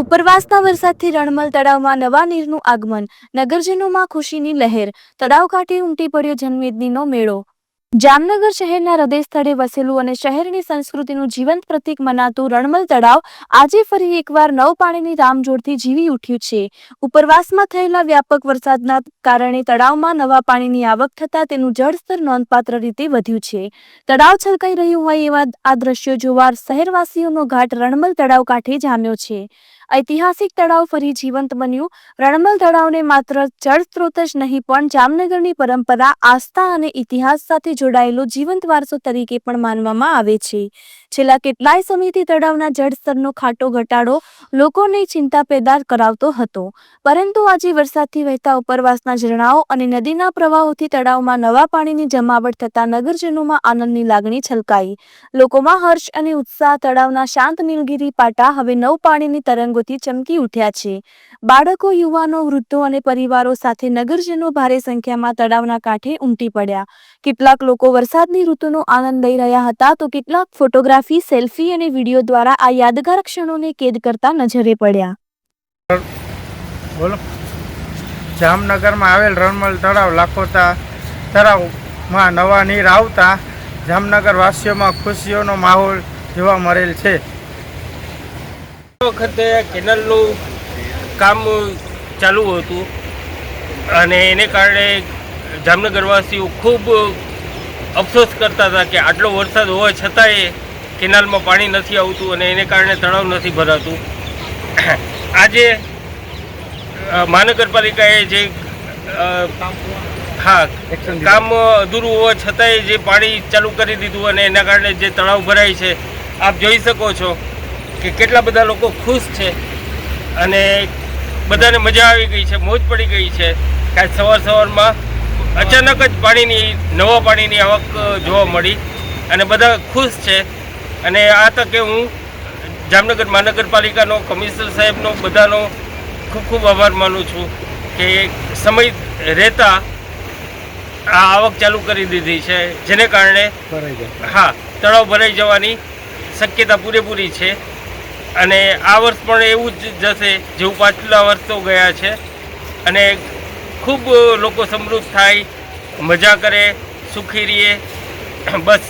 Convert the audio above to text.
ઉપરવાસના વરસાદથી રણમલ તળાવમાં નવા નીરનું આગમન, નગરજનોમાં ખુશીની લહેર, તળાવ કાંઠે ઉમટી પડ્યો જન્મેદનીનો મેળો. જામનગર શહેરના હૃદય સ્થળે વસેલું અને શહેરની સંસ્કૃતિનું જીવંત પ્રતીક મનાતું રણમલ તળાવ આજે ફરી એકવાર નવ પાણીની રામજોડથી જીવી ઉઠ્યું છે. ઉપરવાસમાં થયેલા વ્યાપક વરસાદના કારણે તળાવમાં નવા પાણીની આવક થતાં તેનું જળસ્તર નોંધપાત્ર રીતે વધ્યું છે. તળાવ છલકાઈ રહ્યું હોય એવા આ દ્રશ્યો જોવા શહેરવાસીઓનો ઘાટ રણમલ તળાવ કાંઠે જામ્યો છે. ઐતિહાસિક તળાવ ફરી જીવંત બન્યું. રણમલ તળાવને માત્ર જળ સ્ત્રોત જ નહીં, પણ જામનગરની પરંપરા, આસ્થા અને ઇતિહાસ સાથે જોડાયેલો જીવંત વારસો તરીકે પણ માનવામાં આવે છે. છેલ્લા કેટલાય સમયથી તળાવના જળસ્તરનો ખાટો ઘટાડો લોકોને ચિંતા પેદા કરાવતો હતો. પરંતુ આજે વરસાદથી વહેતા ઉપરવાસના ઝરણાઓ અને નદીના પ્રવાહોથી તળાવમાં નવા પાણીની જમાવટ થતા નગરજનોમાં આનંદની લાગણી છલકાઈ. લોકોમાં હર્ષ અને ઉત્સાહ તળાવના શાંત નીલગીરી પાટા હવે નવ પાણીની તરંગોથી ચમકી ઉઠ્યા છે. બાળકો, યુવાનો, વૃદ્ધો અને પરિવારો સાથે નગરજનો ભારે સંખ્યામાં તળાવના કાંઠે ઉમટી પડ્યા. કેટલાક લોકો વરસાદની ઋતુનો આનંદ લઈ રહ્યા હતા તો કેટલાક ફોટોગ્રાફી સેલ્ફી અને વીડિયો દ્વારા આ યાદગાર ક્ષણોને કેદ કરતા નજરે પડ્યા. બોલો. જામનગરમાં આવેલ રણમલ તળાવ લાખોતા તળાવમાં નવા નીર આવતા જામનગર વાસીઓમાં ખુશીઓનો માહોલ જોવા મળેલ છે. આ વખતે કેનલનું કામ ચાલુ હતું અને એને કારણે જામનગરવાસીઓ ખૂબ અફસોસ કરતા હતા કે આટલો વરસાદ હોવા છતાંય કેનાલમાં પાણી નથી આવતું અને એને કારણે તળાવ નથી ભરાતું. આજે મહાનગરપાલિકાએ જે હા, કામ અધૂરું હોવા છતાંય જે પાણી ચાલુ કરી દીધું અને એના કારણે જે તળાવ ભરાય છે, આપ જોઈ શકો છો કે કેટલા બધા લોકો ખુશ છે અને બધાને મજા આવી ગઈ છે, મોજ પડી ગઈ છે કાંઈ સવાર સવારમાં અચાનક જ પાણીની, નવા પાણીની આવક જોવા મળી અને બધા ખુશ છે. અને આ તકે હું જામનગર મહાનગરપાલિકાનો કમિશનર સાહેબનો બધાનો ખૂબ ખૂબ આભાર માનું છું કે સમય રહેતા આ આવક ચાલુ કરી દીધી છે જેને કારણે હા તળાવ ભરાઈ જવાની શક્યતા પૂરેપૂરી છે. અને આ વર્ષ પણ એવું જ જશે જેવું પાછલા વર્ષો ગયા છે. અને ખૂબ લોકો સમૃદ્ધ થાય મજા કરે સુખી રહીએ. બસ